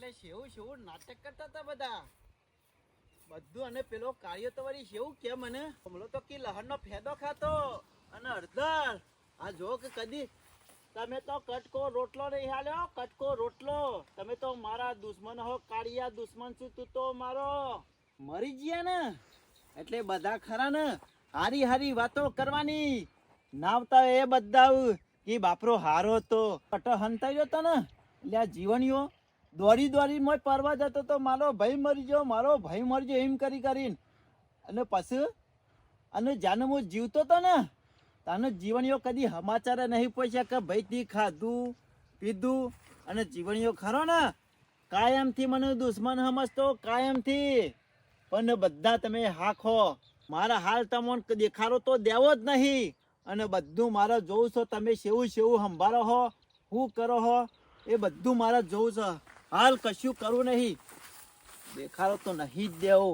એટલે શેવું શેવું નાટક કરતા હતા બધા. બધું અને પેલો કાર્ય તો વળી શેવું કે મને? હમણો તો કે લહણનો ફેદો ખાતો અને અડધર આ જો કે કદી તમે તો કટકો રોટલો નહીં હાલ્યો, કટકો રોટલો. તમે તો મારા દુશ્મન હો, કાળિયા દુશ્મન છું તું તો મારો. મરી ગયા ને? એટલે બધા ખરા ને હારી હારી વાતો કરવાની. નાવતા એ બધા કે બાપરો હારો હતો કટ હંતાઈ તો ને? એટલે આ જીવણીઓ દોડી દોડી મય પરવા જતો તો મારો ભાઈ મરી ગયો, મારો ભાઈ મરી ગયો એમ કરી કરીને. અને પછી? અને જાને હું જીવતો તો ને? તાનો જીવણીઓ કદી સમાચાર નહીં પહોંચ્યા કે ભાઈ તી ખાધું, પીધું, અને જીવણીઓ ખરો ને? કાયમથી મને દુશ્મન સમજતો, કાયમથી. પણ બધા તમે હાખો, મારા હાલ તમને દેખાડો તો દેવો જ નહીં. અને બધું મારે જોઉં છો, તમે સેવું સેવું સંભાળો હો શું કરો હો, એ બધું મારા જોઉં છે. હાલ કશું કરવું નહીં. દેખાડો તો નહીં જ દેવો.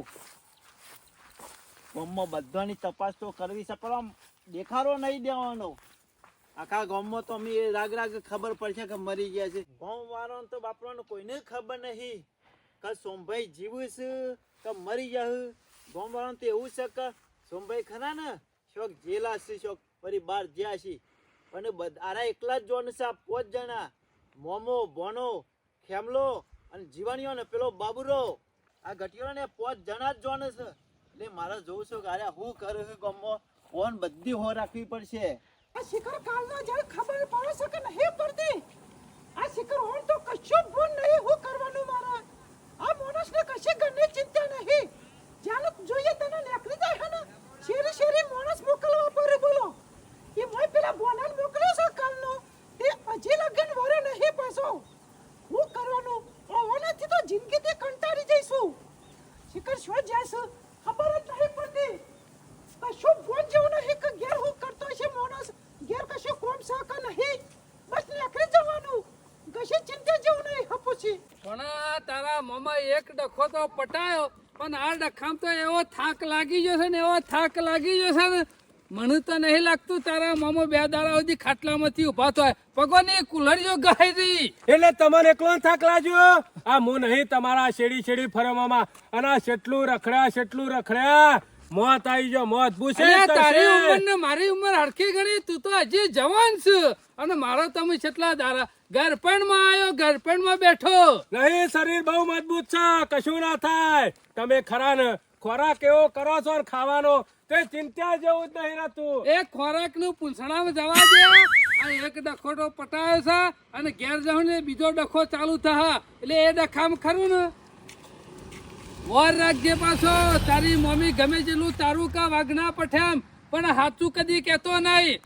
ગામમાં બધાની તપાસ તો કરવી છે, પણ દેખાડો નહીં દેવાનો. આખા ગામમાં તો અમે રાગ રાગ ખબર પડશે કે મરી ગયા છે. ગામ વાળો તો બાપરાને કોઈને ખબર નહીં કે સોમભાઈ જીવું છે કે મરી જાય ગામ વાળાને તો એવું છે કે સોમભાઈ ખરા ને? શોક જેલા છે, શોક ફરી બહાર જ્યાં છે. અને આરા એકલા જ જોન છે પોચ જણા. મોમો બોનો ખેમલો અને જીવાણીઓ ને પેલો બાબુરો. આ ઘટીઓ ને પાંચ જણા જ જોન છે. એટલે મારે જોવું છું કે અરે હું કરું છું ગમો ફોન બધી હો રાખવી પડશે. આ શિખર કાલનો જ્યારે ખબર પડે છે કે નહીં પડતી આ શિખર હોન તો કશું ભૂલ નહીં, હું કરવાનું મારા. આ માણસને કશી ઘરની ચિંતા નહીં. જ્યાં જોઈએ તને નીકળી જાય ને, શેરી શેરી માણસ મોકલવા પડે, બોલો. એ મોય પેલા બોનાને મોકલ્યો છે કાલનો? તે હજી લગન વરે નહીં પાછો. હું કરવાનું? ઓવાનાથી તો જિંદગીથી કંટાળી જઈશું. શિખર શું જશે ખબર જ નહીં પડતી. કશું ફોન જેવું નહીં કે ઘેર હું કરતો છે માણસ ઘેર કશું કોમ સાકા નહીં? બસ નીકળી જવાનું. કશી ચિંતા જેવું નહીં હપુછી પણ તારા મમા એક ડખો તો પટાયો, પણ આ ડખામ તો એવો થાક લાગી ગયો છે ને, એવો થાક લાગી ગયો છે ને મને તો નહીં લાગતું તારા મામો બે દાડા સુધી ખાટલામાંથી ઊભા થાય. ભગવાનની કુલરીઓ ગાઈ રહી એટલે તમને એકલો થાક લાગ્યો આ હું નહીં તમારા શેડી શેડી ફરવામાં. અને આ શેટલું રખડ્યા શેટલું રખડ્યા. મોત આવી જો મોત પૂછે તારી ઉંમર ને મારી ઉંમર હરખી ગણી તું તો હજી જવાન છે. અને મારો તમે કેટલા દાડા ગરપણમાં આવ્યો ગરપણમાં બેઠો. નહીં શરીર બહુ મજબૂત છે કશું ના થાય. તમે ખરા ને ખોરાક એવો કરો છો ખાવાનો તે ચિંતા જેવું જ નહીં રહેતું. એક ખોરાકનું પૂંછડામાં જવા દે. એક ડખોટો પટાયો છે અને ઘેર જવું ને બીજો ડખો ચાલુ થા એટલે એ ડખામ ખરું ને? વર રાખજે પાછો. તારી મમ્મી ગમે જેટલું તારું કા વાગના પઠેમ પણ હાચું કદી કેતો નહીં.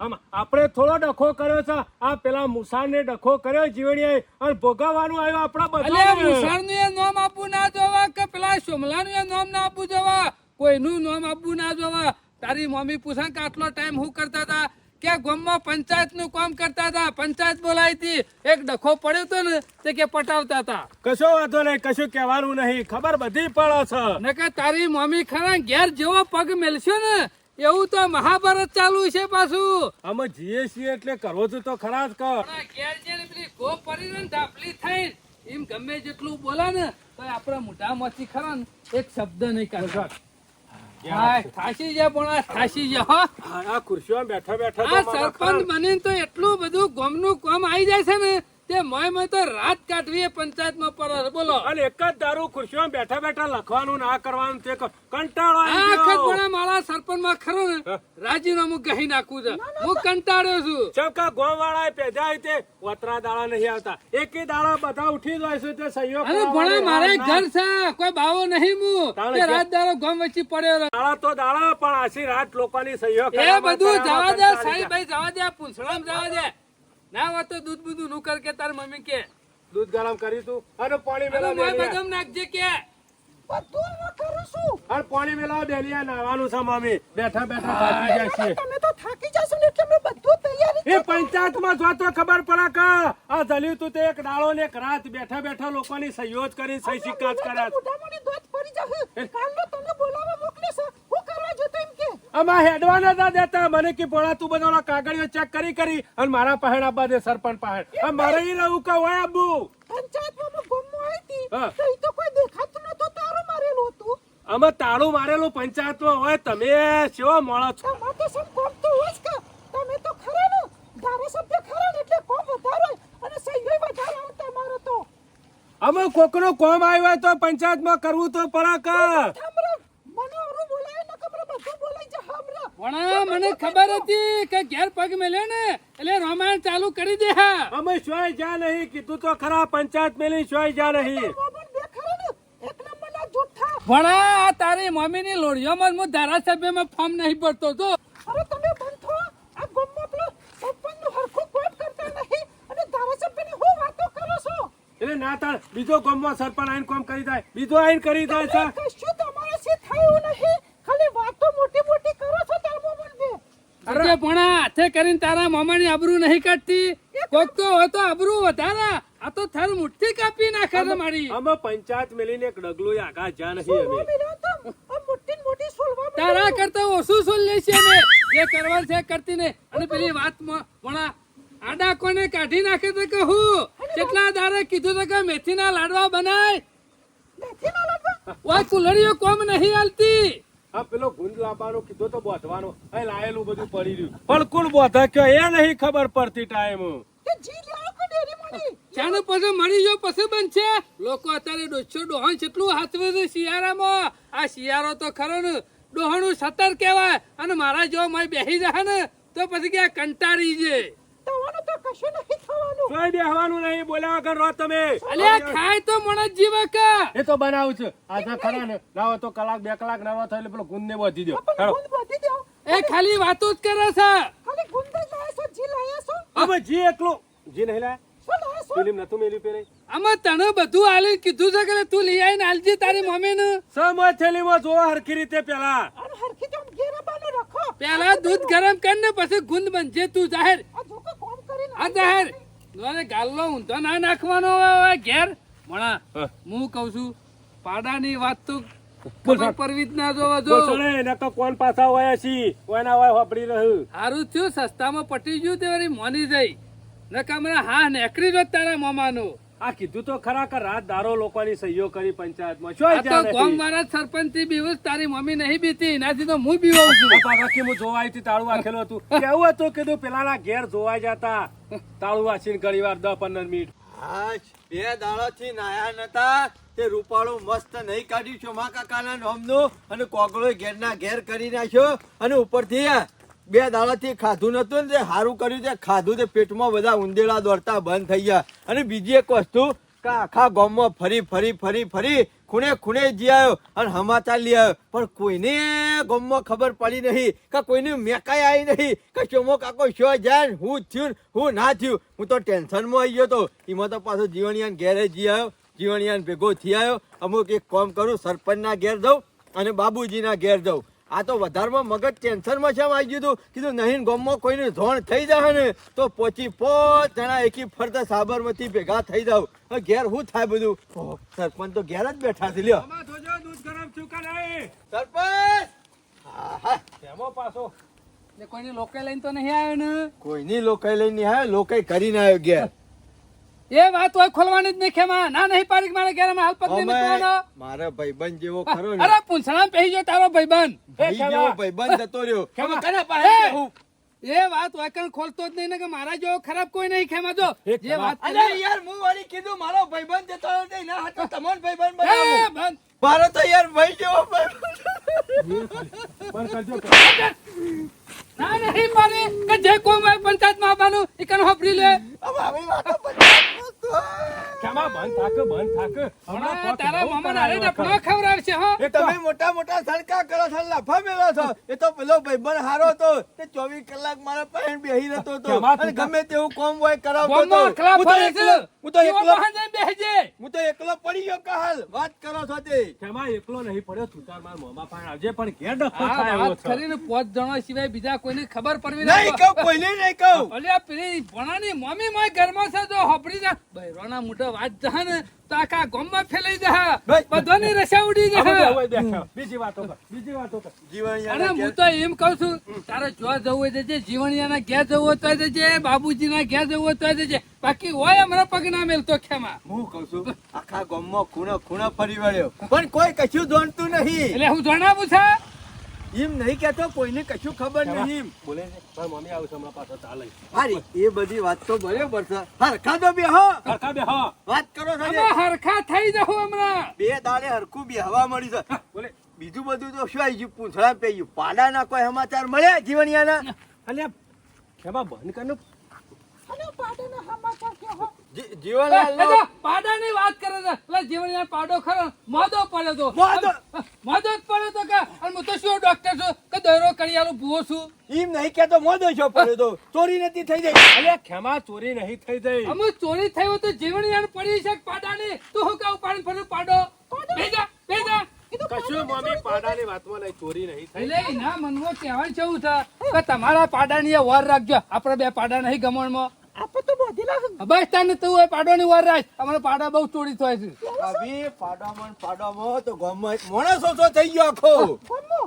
આમ આપણે થોડો ડખો કર્યો છે. આ પેલા મુસાને ડખો કર્યો જીવણીએ અને ભોગવવાનું આવ્યું આપણા બધા મુસાળનું એ નામ આપવું ના જોવા કે પેલા સોમલાનું એ નામ ના આપવું જોવા? કોઈનું નામ આપવું ના જોવા. તારી મમ્મી પૂછે કે આટલો ટાઈમ હું કરતા હતા? કે ગામમાં પંચાયતનું કામ કરતા હતા? પંચાયત બોલાવી હતી. એક ડખો પડ્યો તો ને તે કે પટાવતા હતા. કશો વાંધો નહીં કશું કહેવાનું નહીં. ખબર બધી પડે છે. ને કે તારી મમ્મી ખરા ઘેર જેવો પગ મેલશો ને એવું તો મહાભારત ચાલુ છે પાછું. અમે જીએ છીએ એટલે કરવો છું તો ખરા જ કર. આપણા ઘેર છે ને પેલી ગો પડી ને ઢાપલી થઈ એમ ગમે જેટલું બોલે ને તો આપણા મોઢામાંથી ખરા ને એક શબ્દ નહીં હાય, થાશી જા પણ આ થાશી જા હો. આ આ ખુરશીમાં બેઠા બેઠા આ સરપંચ બનીને તો એટલું બધું ગામનું કામ આવી જાય છે ને. તે મોય મોય તો રાત કાઢવી પંચાયતમાં પર બોલો. અને એક જ દારૂ ખુરશીઓ બેઠા બેઠા લખવાનું ના કરવાનું તે કંટાળો આ આવી વખત ગયો. પણ મારા સરપંચમાં ખરું ને? રાજીનામું કહી નાખું છે. હું કંટાળ્યો છું. ચમકા ગોમ વાળા પેધા તે વતરા દાડા નહીં આવતા. એક દાડા બધા ઉઠી જાય છે તે સહયોગ અરે ભણે મારે ઘર છે. કોઈ બાવો નહીં હું તે રાત દાડો ગામ વચ્ચે પડ્યો દાળા દાડા તો દાડા પણ આશી રાત લોકોની સહયોગ એ બધું જવા દે સાહેબ ભાઈ જવા દે પૂંછડામાં જવા દે. ના હોય તો દૂધ બધું નું કર કે તાર મમ્મી કે. દૂધ ગરમ કરી તું. અને પાણી મેલા મોય બદમ નાખજે કે. બધું હું કરું છું. અને પાણી મેલા ડેલિયા નાવાનું છે મમ્મી. બેઠા બેઠા થાકી જાય છે. તમે તો થાકી જશો ને એટલે મેં બધું તૈયારી એ પંચાયતમાં જો તો ખબર પડે કે આ જલ્યું તું તે એક ડાળો ને એક રાત બેઠા બેઠા લોકોની સહયોગ કરી સહી શિકાયત કરે છે. મોઢામાંની દોત પડી જશે કાલનો તમને બોલાવવા જતો એમ કે આમાં દેતા. મને કે પોળા તું બધા કાગળિયો ચેક કરી કરી. અને મારા પહેણ આબા દે સરપંચ પહેણ આ મારે ઈ લઉં કે હોય આબુ? પંચાયતમાં માં આવી હતી. તો ઈ તો કોઈ દેખાતું નતો તારું મારેલું હતું. અમે તાળું મારેલું પંચાયતમાં હોય તમે સેવા મોળો છો? તમે તો સમ કોમ તો હોય કે. તમે તો ખરા ને, ધારાસભ્ય ખરા ને? એટલે કોમ વધારો અને સહીઓ વધારો આવે મારો તો. અમે કોકનો કોમ આવ્યો તો પંચાયતમાં કરવું તો પડે કે થાંભળો, મને અવરું બોલાય ને કે મને બધું બોલાય પણ મને ખબર હતી કે ઘેર પગ મેલે ને એટલે રામાયણ ચાલુ કરી દે હા અમે શોય જા નહીં કીધું તો ખરા પંચાયત મેલી શોય જા નહીં વણા આ તારી મમ્મી ની નંબરના જુઠ્ઠા. હું ધારાસભ્ય ધારાસભ્યમાં ફોર્મ નહીં ભરતો તો અરે તમે બંધો આ ગામમાં પેલો હરખું કોમ કરતા નહીં અને ધારાસભ્યની હું વાતો કરો છો? એટલે ના તાર બીજો ગામમાં સરપંચ આઈન કોમ કરી જાય બીજો આઈન કરી જાય છે કશું તમારાથી થયું નહીં. ખાલી વાતો મોટી મોટી કરો. અરે ભણા હાથે કરીને તારા મામાની આબરૂ નહીં કાઢતી? કોક તો હોય તો આબરૂ વધારા. આ તો થાર મુઠ્ઠી કાપી નાખે છે મારી. અમે પંચાયત મેલીને એક ડગલું આગા જા નહીં અમે. તારા કરતા ઓછું સોલ લે છે અમે. જે કરવા છે કરતી ને અને પેલી વાત ભણા આડા કોને કાઢી નાખે તો કે હું કેટલા દારે કીધું તો કે મેથીના લાડવા બનાય? મેથીના લાડવા? ઓય કુલડીઓ કોમ નહીં હાલતી. આ પેલો ગુંદ લાવવાનો કીધો તો બોધવાનો. એ લાયેલું બધું પડી રહ્યું. પણ કોણ બોધા કયો? એ નહીં ખબર પડતી ટાઈમ તે જી લાવો કે ડેરીમાંની? ચાનો પછી મળી જો પછી બનશે. લોકો અત્યારે ડોસો ડોહન કેટલું હાથવે છે શિયાળામાં. આ શિયાળો તો ખરો ને ડોહણું સતર કહેવાય. અને મારા જો મય બેસી જાય ને તો પછી ક્યાં કંટાળી છે તમારું તો કશું નહીં થવાનું. કોઈ બેહવાનું નહીં બોલ્યા વગર રહો તમે. અલ્યા ખાય તો મણ જીવે કા. એ તો બનાવું છે. આજના ખરા ને. ના તો કલાક બે કલાક ના થાય એટલે પેલો ગુંદ ને વધી દો. પણ હેડો. ગુંદ બાંધી દો. એ ખાલી વાતો જ કરે છે. ખાલી ગુંદ જ લાયા છો, જી લાયા છો? અમે જી એકલું. જી નહીં લાયા. ફિલ્મ નતું મેલ્યું પેલે. આમાં તને બધું આલી કીધું છે કે તું લઈ આવીને આલજી તારી મમ્મી ને સમય થેલીમાં જોવો હરખી રીતે પેલા. અને હરખી જેમ ઘેરાબાનું રાખો. પેલા દૂધ ગરમ કરીને પછી ગુંદ બનજે તું જાહેર. આ જાહેર. નોને ગાલ્લો ઊંધો ના નાખવાનો હવે ઘેર. મણા હું. કહું છું પાડાની વાત તો બોલ ખબર સાહેબ. પરવી જ ના જોવા જો. નકર કોણ પાછા હોય છી હોપડી રહ્યું. હારું થયું સસ્તામાં પટી ગયું તે વળી મોની જઈ. નકા મને હા નેકરી જો તારા મામાનું. આ કીધું તો ખરા કે રાત દારો લોકોની સહયોગ કરી પંચાયતમાં. શું તો ગામ મારા સરપંચથી બીવું તારી મમ્મી નહીં બીતી એનાથી તો હું બીવાઉં છું. બાકી હું જોવા આવી તાળું વાંખેલું હતું. કેવું હતું? કીધું પેલાના ઘેર જોવાઈ જતા. તાળું વાંચીને ઘણી વાર દસ પંદર મિનિટ. બે દાડો થી નાયા નતા તે રૂપાળો મસ્ત નહીં કાઢ્યું ચોમા કાકાના નોમનું? અને કોગળો ઘેરના ઘેર કરી નાખ્યો. અને ઉપરથી આ બે દાડાથી ખાધું નતું ને તે સારું કર્યું તે ખાધું તે પેટમાં બધા ઉંદેડા દોડતા બંધ થઈ ગયા. અને બીજી એક વસ્તુ, કે આખા ગામમાં ફરી ફરી ફરી ફરી ખૂણે ખૂણે જી આવ્યો અને સમાચાર લઈ આવ્યો. પણ કોઈને ગામમાં ખબર પડી નહીં, કે કોઈને મેકાઈ આવી નહીં, કે ચોમો કાકો શો જાય હું થયું હું ના થયું. હું તો ટેન્શનમાં આવી ગયો હતો એમાં તો પાછો જીવણિયાન ઘેરે જી આવ્યો. જીવણિયાન ભેગો થઈ આવ્યો. અમુક એક કામ કરું, સરપંચના ઘેર જાઉં અને બાબુજીના ઘેર જાઉં. આ તો વધારમાં મગજ ટેન્શનમાં છે આવી ગયું હતું. કીધું નહીં ગોમમાં કોઈને ધોણ થઈ જાય ને તો પોચી પોચ જણા એકી ફરતા સાબરમતી ભેગા થઈ જાવ. ઘેર શું થાય બધું? સરપંચ તો ઘેર જ બેઠા છે લ્યો. સરપંચ! હા, હા. એમાં પાછો. કોઈની લોકે લઈને તો નહીં આવ્યો ને? કોઈની લોકાઈ લઈને આવ્યો લોકાઈ કરીને આવ્યો ઘેર. એ વાત હોય ખોલવાની જ નહીં ખેમાં ના નહીં પાડી મારે ઘેર હાલ પત્ની અમે મૂકવાનો? મારા ભાઈબંધ જેવો ખરો અરે પૂંછડા પહેરી ગયો તારો ભાઈબંધ. ભાઈ જેવો ભાઈબંધ જતો રહ્યો. ખેમા. કને પાસે એ! બેહું? એ વાત વાકણ ખોલતો જ નહીં ને કે મારા જેવો ખરાબ કોઈ નહીં ખેમા જો. જે વાત અરે યાર હું વળી કીધું મારો ભાઈબંધ જતો નહીં ના હતો તમોન ભાઈબંધ એ, મારો તો યાર ભાઈ જેવો ભાઈબંધ. કરજો. ના નહીં મારે કે જે કોઈ પંચાયતમાં આવવાનું એ કણ હોપડી લે. હવે આવી વાત. ખેમા બંધ થાક બંધ થાક. હમણાં હમણાં તારા મામા નારે વખત. ડફણો હો. એ તમે મોટા મોટા સડકા કરો છો લાફા છો. એ તો પેલો ભાઈબંધ હારો તો તે ચોવીસ કલાક મારા પાસે બેહી રહેતો હતો. અને ગમે તેવું કોમ હોય કરાવતો ગામમાં હું તો એકલો હું તો એકલો બહાર હું તો એકલો પડી ગયો કાલ વાત કરો છો તે ખેમા એકલો નહીં પડ્યો તું તાર મારા મોંમાં આવજે પણ ઘેર ડફો થાય એવો છે. કરીને પોત જણો સિવાય બીજા કોઈને ખબર પડવી નહીં નહીં કહું કોઈને નહીં કહું. અલ્યા પેલી ભણાની મમ્મી માય ઘરમાં છે જો હોપડી જા. બૈરોના મોઢે વાત જશે ને તો આખા ગામમાં ફેલાઈ જશે બસ. રસા ઉડી જશે બીજી વાતો કર બીજી વાતો કર. અને હું તો એમ કહું છું તારે જો જવું હોય તો જજે જીવણિયાના ઘેર જવું હોય તો જજે બાબુજીના ઘેર જવું હોય તો જજે. બાકી હોય હમણાં પગ ના મેલતો ખેમાં. હું કહું છું આખા ગામમાં ખૂણો ખૂણો ફરી વળ્યો. પણ કોઈ કશું જોણતું નહીં. એટલે હું જણાવું છે? એમ નહીં કેતો કોઈને કશું ખબર નહીં બોલે પણ મમ્મી આવું હમણાં પાછો ચાલે હારી એ બધી વાત તો બરોબર છે. હરખા તો બે હો કાકા બે હા વાત કરો છો હરખા થઈ જવું હમણાં. બે દાડે હરખું બે હવા મળી છે. બોલે બીજું બધું તો શું આવી ગયું? પૂંછડા પે ગયું. પાડાના કોઈ સમાચાર મળ્યા જીવણિયાના? અલ્યા ખેમા બંધ કરનું પાડાના સમાચાર કહો જી- જીવણલાલ એ તો પાડાની વાત કરે છે. એટલે જીવણિયા પાડો ખરો. મોદો પડ્યો તો. મોદો? મોદો જ પડ્યો તો કે અને હું તો શું ડોક્ટર છું? કે દોરો કરિયાલો ભૂવો છું? એમ નહીં કેતો મોદો છો પડ્યો તો. ચોરી નથી થઈ જાય અલ્યા ખેમા ચોરી નહીં થઈ જઈ. અમુક ચોરી થઈ તો જીવણિયાને પડી છે પાડાની? તું હું કહું પાણી ફરી પાડો. બેજા ભેજા કશું મમ્મી પાડાની વાતમાં નહીં ચોરી નહીં થઈ એટલે ના મનમાં કહેવાનું છે. કે તમારા પાડાની વર વાર રાખજો. આપણે બે પાડા નહીં ગમણમાં. આપણે તો બોધેલા બસ તાને તું એ પાડોની વાર રાખ. અમારા પાડા બહુ ચોરી થાય છે. ભાભી પાડામાં પાડામાં તો ગામમાં એક માણસ થઈ ગયો આખો. કોમો?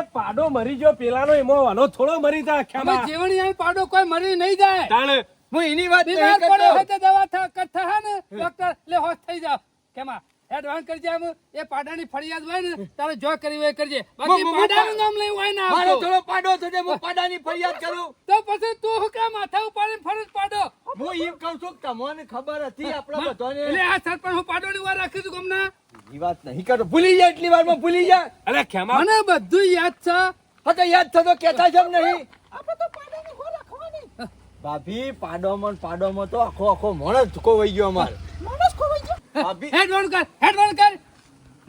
એક પાડો મરી ગયો પેલાનો એમાં વાલો થોડો મરી અમે ખેમા પાડો કોઈ મરી નહીં જાય. તાણે હું એની વાત બીમાર પડ્યો હોય તો દવા થા કટ થા ને? ડોક્ટર લે હોશ થઈ જાવ કેમાં એડવાન્સ કરજે આમ. એ પાડાની ફરિયાદ હોય ને તારે જો કરી હોય કરજે. બાકી પાડાનું નામ લઈ હોય ને મારો થોડો પાડો છે તે હું પાડાની ફરિયાદ કરું. તો પછી તું હું કામ માથા ઉપાડીને ફરજ પાડો? હું એમ કહું છું કે તમને ખબર હતી આપણા બધાને. એટલે આ સરપંચ હું પાડોની વાર રાખી છું ગમના? એ વાત નહીં કરો. ભૂલી જાય એટલી વારમાં ભૂલી જાય. અરે ખેમા મને બધું યાદ છે. હા તો યાદ થતો કેતા જમ નહીં. આપણે તો પાડાની હો રાખવાની. ભાભી પાડોમાં ને પાડોમાં તો આખો આખો માણસ કોવાઈ ગયો અમારે. માણસ ખોવાઈ ગયો ભાભી હેડવાન કર હેડવાન કર.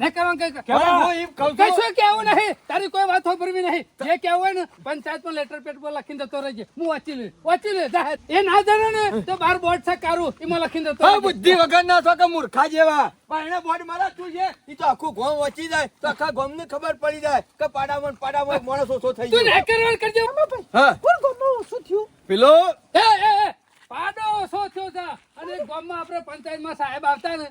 ને કરવાનું કઈ કર. હું એમ કહું કશું કેવું નહીં. તારી કોઈ વાત હોભરવી નહીં. જે કેવું હોય ને પંચાયતમાં લેટર પેટ પર લખીને જતો રહેજે. હું વાંચી લે વાંચી લે જાહેર એ ના જાણે ને તો બાર બોર્ડ છે કારું એમાં લખીને હા બુદ્ધિ વગર ના છો કે મૂર્ખા જેવા? પણ એને બોર્ડ મારા શું છે? એ તો આખું ગોમ વચી જાય તો આખા ગોમ ને ખબર પડી જાય કે પાડામાં પાડામાં માણસ ઓછો થઈ તું ગયો. ના કરવાનું કરજે. હા. કોણ ગમો ઓછું થયું? પેલો? એ એ. પાડો ઓછો થયો છે. અને ગામમાં આપણે પંચાયતમાં સાહેબ આવતા ને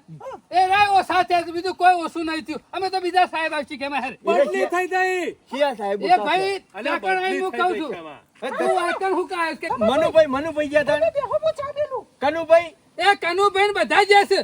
એ રાય ઓછા થયા બીજું કોઈ ઓછું નહીં થયું. અમે તો બીજા સાહેબ આવશે કે હેર બદલી થઈ સાહેબ એ ભાઈ હું કહું છું. તું વાંચન હું કહે કે મનુભાઈ મનુભાઈ ગયા કનુભાઈ? એ કનુબેન બધા જ છે.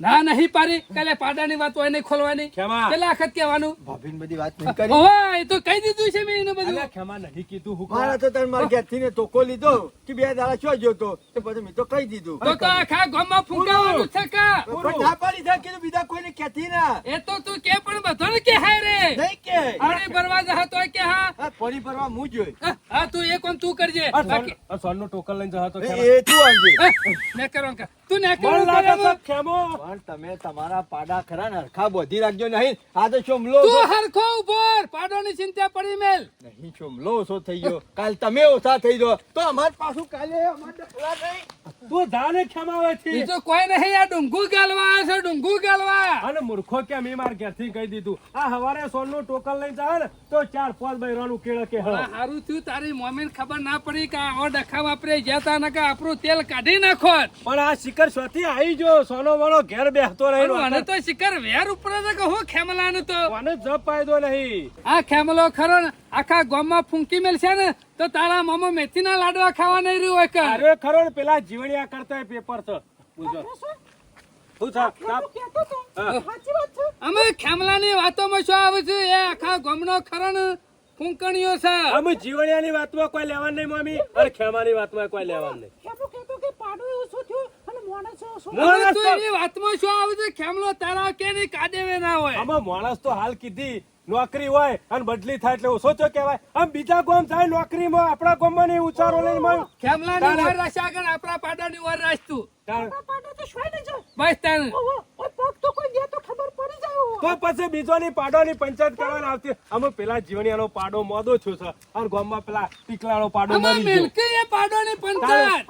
ના નહીં પારી કાલે પાડાની વાત હોય નહીં ખોલવાની. પેલા વખત કહેવાનું. ભાભીને બધી વાત નહીં કરી. ઓવા એ તો કહી દીધું છે મેં એને બધું. ખેમા નહીં કીધું હું મારા તો તને મારા ઘેરથી ને ટોકો લીધો કે બે દાડા ચો જો તો? પછી મેં તો કહી દીધું. તો તો આખા ગામમાં ફૂંકાવાનું છે કા? પણ ના પાડી દે કીધું બીજા કોઈને કહેતી ના. એ તો તું કે પણ બધાને કે હાય રે. નહીં કે. અરે ભરવા જા તો કે હા? હા પડી મુ હું જોઈ. હા, હા તું એ કોણ તું કરજે. આ સોન- આ ટોકન લઈને જતો. એ તું આવજે મેં ને કર. તું ને. પણ તમે તમારા પાડા ખરા ને હરખા બોધી રાખજો નહીં. આ તો ચોમલો તું હરખો ઉભોર પાડોની ચિંતા પડી મેલ. નહીં ચોમલો ઓછો થઈ ગયો. કાલ તમે ઓછા થઈ ગયો તો અમાર પાછું કાલે અમાર ડફલા નહીં તું જાને ખેમા હોયથી. બીજું કોઈ નહીં આ ડુંગુ ગાલવા આવે છે ડુંગુ ગાલવા. અને મૂર્ખો કેમ એ માર ઘેરથી કહી દીધું? આ હવારે સોનનું ટોકન લઈને જાય ને તો ચાર પાંચ બૈરાનું કેળ કે. હારું થયું તારી મોમેન ખબર ના પડી કે આવો ડખા વાપરે જતા નકા આપણું તેલ કાઢી નાખો પણ આ શિખર સ્વથી આવી જો સોનો વાળો ઘેર બેસતો રહ્યો અને તો શિખર વેર ઉપર કે હું ખેમલાનું તો? મને જ ફાયદો નહીં. આ ખેમલો ખરો ને આખા ગામમાં ફૂંકી મેલશે ને તો તારા મામા મેથીના લાડવા ખાવા નહીં રહ્યું હોય કર અરે ખરો ને પેલા જીવણિયા કરતા પેપર છે. પૂછો. અમે ખેમલાની વાતોમાં શું આવે છે? એ આખા ગામનો ખરણ ફૂંકણીઓ છે. અમે જીવણિયાની વાતમાં કોઈ લેવાનું નહીં મમ્મી અને ખેમાની વાતમાં કોઈ લેવાનું નહીં ખેમો કહેતો કે પાડો ઓછો થયો અને માણસ તું તો- એની વાતમાં શું આવે છે? ખેમલો તારા કે નહીં કાદેવે ના હોય? આમાં માણસ તો હાલ કીધી નોકરી હોય અને બદલી થાય એટલે ઓછો કેવાય કહેવાય. આમ બીજા ગામ જાય નોકરીમાં આપણા ગામમાં નહીં ઉચારો લઈને મળ્યું. ખેમલા ની વાર રાશે આગળ આપણા વાર તું. પાડો તો શોય નહીં જાય બસ તાને ઓહો, પગ તો કોઈ દે તો પછી બીજોની પાડોની પંચાયત કરવાની આવતી. અમે પેલા જીવણિયાનો પાડો મોદો છું. સર અને ગામમાં પેલા ટીકલાનો પાડો મરી ગયો. મિલકી એ પાડોની પંચાયત.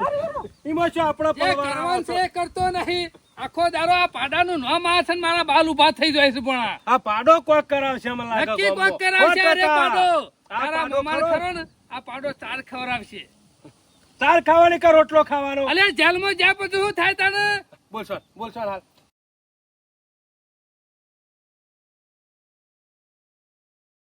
એમાં શું આપણે જે છે એ કરતો નહીં. આખો દારો આ પાડાનું નામ છે મારા બાલ ઊભા થઈ જાય છે પણ આ. આ પાડો કોક કરાવશે મને લાગે નક્કી કોક કરાવશે? અરે પાડો. તારા મમાર ખરો. ને? આ પાડો ચાર ખવડાવશે. તાર ખાવાની કે રોટલો ખાવાનો? અલે જેલમાં જ્યાં પછી શું થાય તને? બોલ સર બોલ સર હાલ.